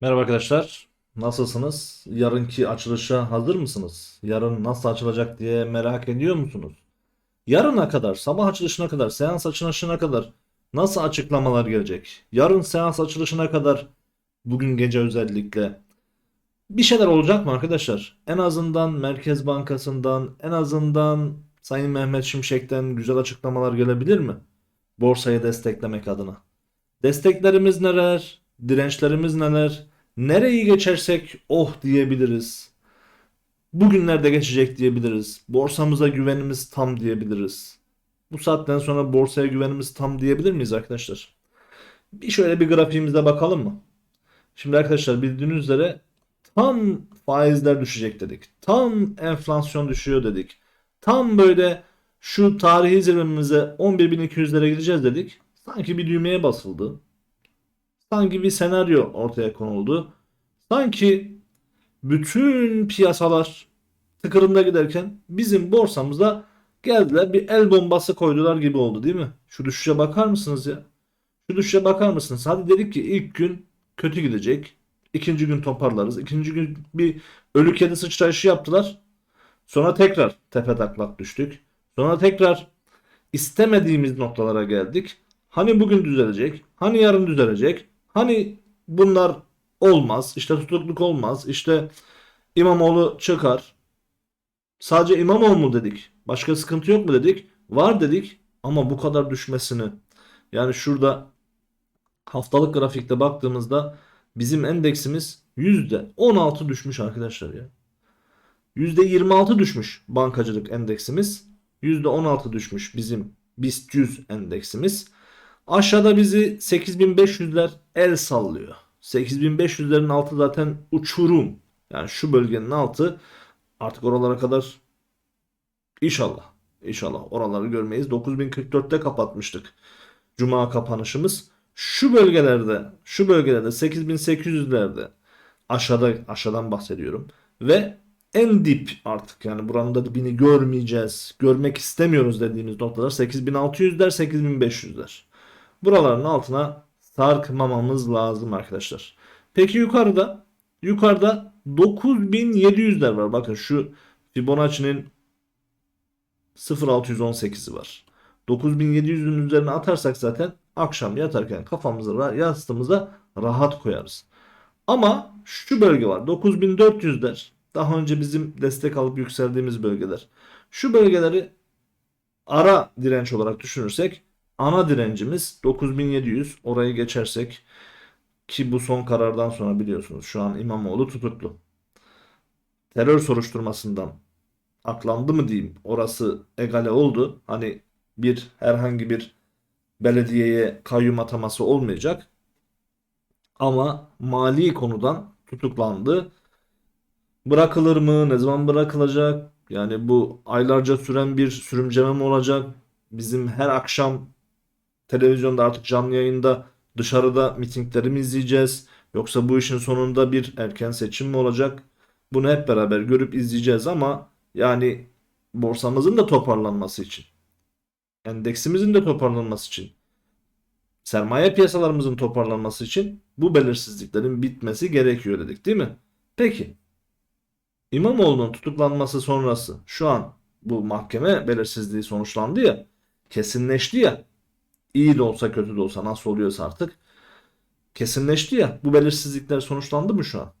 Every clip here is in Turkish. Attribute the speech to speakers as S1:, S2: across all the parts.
S1: Merhaba arkadaşlar. Nasılsınız? Yarınki açılışa hazır mısınız? Yarın nasıl açılacak diye merak ediyor musunuz? Yarına kadar, sabah açılışına kadar, seans açılışına kadar nasıl açıklamalar gelecek? Yarın seans açılışına kadar, bugün gece özellikle bir şeyler olacak mı arkadaşlar? En azından Merkez Bankası'ndan, en azından Sayın Mehmet Şimşek'ten güzel açıklamalar gelebilir mi? Borsayı desteklemek adına. Desteklerimiz neler? Dirençlerimiz neler? Nereyi geçersek oh diyebiliriz. Bugünlerde geçecek diyebiliriz. Borsamıza güvenimiz tam diyebiliriz. Bu saatten sonra borsaya güvenimiz tam diyebilir miyiz arkadaşlar? Bir şöyle bir grafiğimize bakalım mı? Şimdi arkadaşlar bildiğiniz üzere tam faizler düşecek dedik. Tam enflasyon düşüyor dedik. Tam böyle şu tarihi zirvemize 11.200'lere gideceğiz dedik. Sanki bir düğmeye basıldı. Sanki bir senaryo ortaya konuldu. Sanki bütün piyasalar tıkırında giderken bizim borsamıza geldiler bir el bombası koydular gibi oldu değil mi? Şu düşüşe bakar mısınız ya? Şu düşüşe bakar mısınız? Hadi dedik ki ilk gün kötü gidecek. İkinci gün toparlarız. İkinci gün bir ölü kedi sıçrayışı yaptılar. Sonra tekrar tepe taklak düştük. Sonra tekrar istemediğimiz noktalara geldik. Hani bugün düzelecek? Hani yarın düzelecek? Hani bunlar olmaz. İşte tutukluk olmaz. İşte İmamoğlu çıkar. Sadece İmamoğlu mu dedik? Başka sıkıntı yok mu dedik? Var dedik ama bu kadar düşmesini yani şurada haftalık grafikte baktığımızda bizim endeksimiz %16 düşmüş arkadaşlar ya. %26 düşmüş bankacılık endeksimiz. %16 düşmüş bizim BIST 100 endeksimiz. Aşağıda bizi 8500'ler el sallıyor. 8500'lerin altı zaten uçurum. Yani şu bölgenin altı artık oralara kadar inşallah inşallah oraları görmeyiz. 9044'te kapatmıştık. Cuma kapanışımız. Şu bölgelerde şu bölgelerde 8800'lerde aşağıda aşağıdan bahsediyorum. Ve en dip artık yani buranın da dibini görmeyeceğiz. Görmek istemiyoruz dediğimiz noktalar 8600'ler 8500'ler. Buraların altına sarkmamamız lazım arkadaşlar. Peki yukarıda yukarıda 9700'ler var. Bakın şu Fibonacci'nin 0618'i var. 9700'ün üzerine atarsak zaten akşam yatarken kafamıza yastığımıza rahat koyarız. Ama şu bölge var. 9400'ler. Daha önce bizim destek alıp yükseldiğimiz bölgeler. Şu bölgeleri ara direnç olarak düşünürsek ana direncimiz 9700. Orayı geçersek ki bu son karardan sonra biliyorsunuz şu an İmamoğlu tutuklu. Terör soruşturmasından aklandı mı diyeyim. Orası egale oldu. Hani bir herhangi bir belediyeye kayyum ataması olmayacak. Ama mali konudan tutuklandı. Bırakılır mı? Ne zaman bırakılacak? Yani bu aylarca süren bir sürümceme mi olacak? Bizim her akşam televizyonda artık canlı yayında dışarıda mitingleri mi izleyeceğiz? Yoksa bu işin sonunda bir erken seçim mi olacak? Bunu hep beraber görüp izleyeceğiz ama yani borsamızın da toparlanması için, endeksimizin de toparlanması için, sermaye piyasalarımızın toparlanması için bu belirsizliklerin bitmesi gerekiyor dedik değil mi? Peki İmamoğlu'nun tutuklanması sonrası şu an bu mahkeme belirsizliği sonuçlandı ya, kesinleşti ya, iyi de olsa kötü de olsa nasıl oluyorsa artık kesinleşti ya, bu belirsizlikler sonuçlandı mı şu an?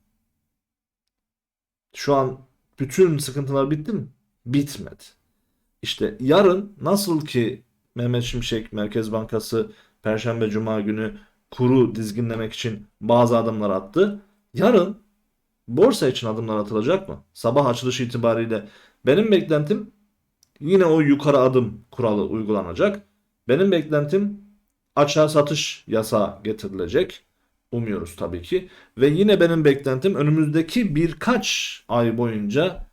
S1: Şu an bütün sıkıntılar bitti mi? Bitmedi. İşte yarın nasıl ki Mehmet Şimşek Merkez Bankası Perşembe Cuma günü kuru dizginlemek için bazı adımlar attı. Yarın borsa için adımlar atılacak mı? Sabah açılışı itibariyle benim beklentim yine o yukarı adım kuralı uygulanacak. Benim beklentim açığa satış yasağı getirilecek. Umuyoruz tabii ki. Ve yine benim beklentim önümüzdeki birkaç ay boyunca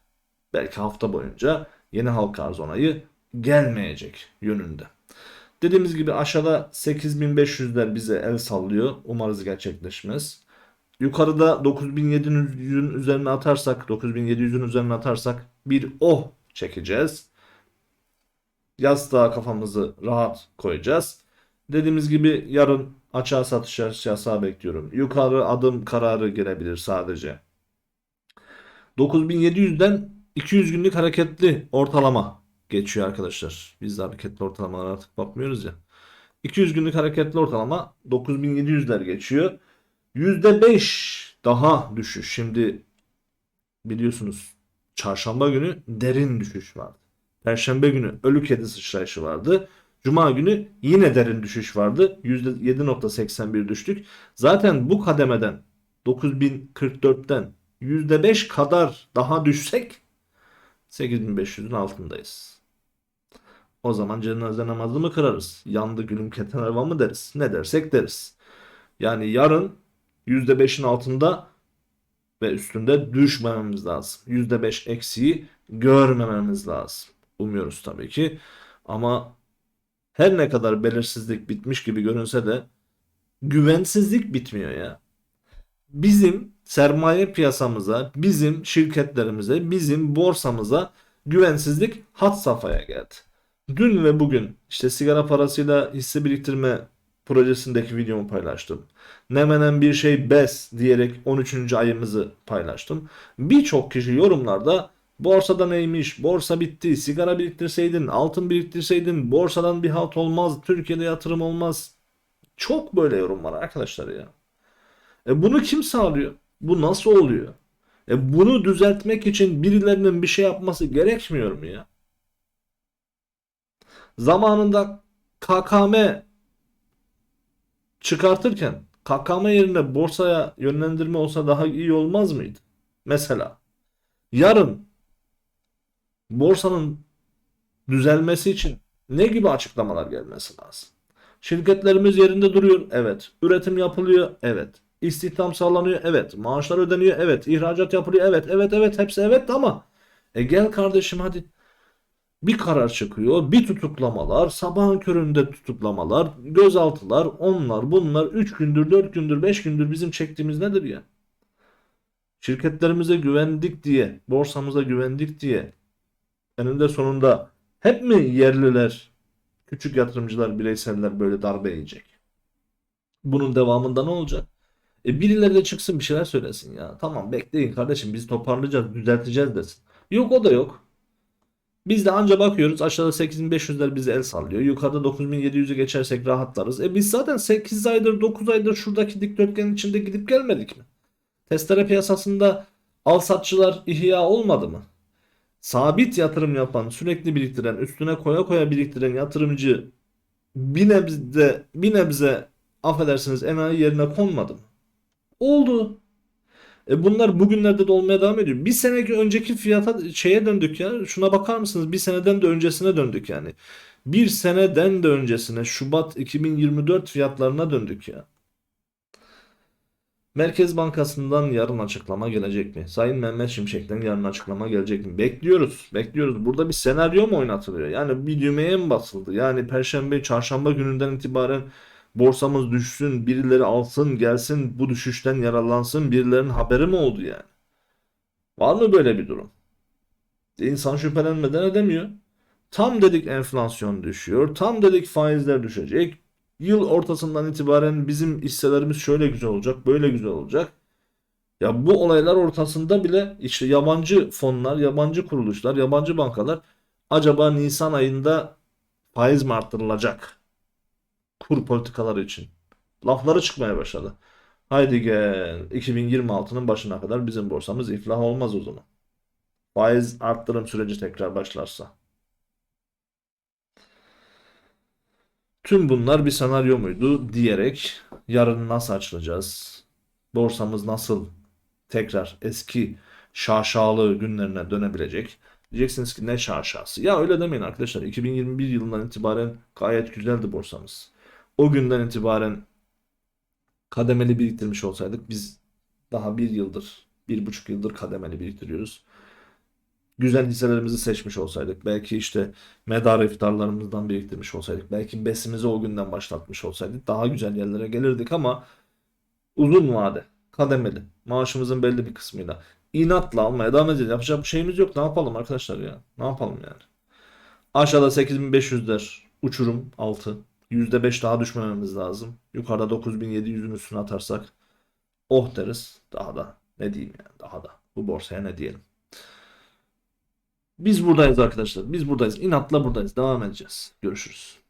S1: belki hafta boyunca yeni halka arz onayı gelmeyecek yönünde. Dediğimiz gibi aşağıda 8500'ler bize el sallıyor. Umarız gerçekleşmez. Yukarıda 9700'ün üzerine atarsak, 9700'ün üzerine atarsak bir oh çekeceğiz. Yastığa kafamızı rahat koyacağız. Dediğimiz gibi yarın açığa satış yasağı bekliyorum. Yukarı adım kararı gelebilir sadece. 9700'den 200 günlük hareketli ortalama geçiyor arkadaşlar. Biz de hareketli ortalamalara artık bakmıyoruz ya. 200 günlük hareketli ortalama 9700'ler geçiyor. %5 daha düşüş. Şimdi biliyorsunuz çarşamba günü derin düşüş vardı. Perşembe günü ölü kedi sıçrayışı vardı. Cuma günü yine derin düşüş vardı. %7.81 düştük. Zaten bu kademeden 9044'ten %5 kadar daha düşsek 8500'ün altındayız. O zaman cenaze namazı mı kırarız? Yandı gülüm keten arva mı deriz? Ne dersek deriz. Yani yarın %5'in altında ve üstünde düşmememiz lazım. %5 eksiği görmememiz lazım. Umuyoruz tabii ki. Ama her ne kadar belirsizlik bitmiş gibi görünse de güvensizlik bitmiyor ya. Bizim sermaye piyasamıza, bizim şirketlerimize, bizim borsamıza güvensizlik had safhaya geldi. Dün ve bugün işte sigara parasıyla hisse biriktirme projesindeki videomu paylaştım. Nemenen bir şey bes diyerek 13. ayımızı paylaştım. Birçok kişi yorumlarda borsada neymiş, borsa bitti, sigara biriktirseydin, altın biriktirseydin, borsadan bir halt olmaz, Türkiye'de yatırım olmaz. Çok böyle yorum var arkadaşlar ya. E bunu kim sağlıyor? Bu nasıl oluyor? E bunu düzeltmek için birilerinin bir şey yapması gerekmiyor mu ya? Zamanında KKM çıkartırken KKM yerine borsaya yönlendirme olsa daha iyi olmaz mıydı? Mesela yarın borsanın düzelmesi için ne gibi açıklamalar gelmesi lazım? Şirketlerimiz yerinde duruyor. Evet. Üretim yapılıyor. Evet. İstihdam sağlanıyor. Evet. Maaşlar ödeniyor. Evet. İhracat yapılıyor. Evet. Evet. Evet. Hepsi evet ama e gel kardeşim hadi bir karar çıkıyor. Bir tutuklamalar, sabahın köründe tutuklamalar, gözaltılar, onlar, bunlar 3 gündür, 4 gündür, 5 gündür bizim çektiğimiz nedir ya? Şirketlerimize güvendik diye, borsamıza güvendik diye eninde sonunda hep mi yerliler, küçük yatırımcılar, bireyseller böyle darbe yiyecek? Bunun devamında ne olacak? E birileri de çıksın bir şeyler söylesin ya. Tamam bekleyin kardeşim biz toparlayacağız, düzelteceğiz desin. Yok o da yok. Biz de anca bakıyoruz aşağıda 8500'ler bize el sallıyor. Yukarıda 9700'ü geçersek rahatlarız. E biz zaten 8 aydır 9 aydır şuradaki dikdörtgenin içinde gidip gelmedik mi? Testere piyasasında al satçılar ihya olmadı mı? Sabit yatırım yapan, sürekli biriktiren, üstüne koya koya biriktiren yatırımcı bir nebze, bir nebze affedersiniz enayi yerine konmadı mı? Oldu. E bunlar bugünlerde de olmaya devam ediyor. Bir seneki önceki fiyata şeye döndük ya. Şuna bakar mısınız? Bir seneden de öncesine döndük yani. Bir seneden de öncesine Şubat 2024 fiyatlarına döndük ya. Merkez Bankası'ndan yarın açıklama gelecek mi? Sayın Mehmet Şimşek'ten yarın açıklama gelecek mi? Bekliyoruz. Bekliyoruz. Burada bir senaryo mu oynatılıyor? Yani bir düğmeye mi basıldı? Yani Perşembe, Çarşamba gününden itibaren borsamız düşsün, birileri alsın, gelsin, bu düşüşten yararlansın, birilerinin haberi mi oldu yani? Var mı böyle bir durum? İnsan şüphelenmeden edemiyor. Tam dedik enflasyon düşüyor, tam dedik faizler düşecek. Yıl ortasından itibaren bizim hisselerimiz şöyle güzel olacak, böyle güzel olacak. Ya bu olaylar ortasında bile işte yabancı fonlar, yabancı kuruluşlar, yabancı bankalar acaba Nisan ayında faiz mi arttırılacak? Kur politikaları için. Lafları çıkmaya başladı. Haydi gel 2026'nın başına kadar bizim borsamız iflah olmaz o zaman. Faiz arttırım süreci tekrar başlarsa. Tüm bunlar bir senaryo muydu diyerek yarın nasıl açılacağız? Borsamız nasıl tekrar eski şaşalı günlerine dönebilecek? Diyeceksiniz ki ne şaşası? Ya öyle demeyin arkadaşlar. 2021 yılından itibaren gayet güzeldi borsamız o günden itibaren kademeli biriktirmiş olsaydık biz daha bir yıldır, bir buçuk yıldır kademeli biriktiriyoruz. Güzel hisselerimizi seçmiş olsaydık, belki işte medar iftarlarımızdan biriktirmiş olsaydık, belki besimizi o günden başlatmış olsaydık daha güzel yerlere gelirdik ama uzun vade, kademeli, maaşımızın belli bir kısmıyla inatla almaya devam edeceğiz. Yapacak bir şeyimiz yok. Ne yapalım arkadaşlar ya? Ne yapalım yani? Aşağıda 8500'ler uçurum altı. %5 daha düşmememiz lazım. Yukarıda 9700'ün üstüne atarsak oh deriz. Daha da ne diyeyim yani daha da bu borsaya ne diyelim. Biz buradayız arkadaşlar. Biz buradayız. İnatla buradayız. Devam edeceğiz. Görüşürüz.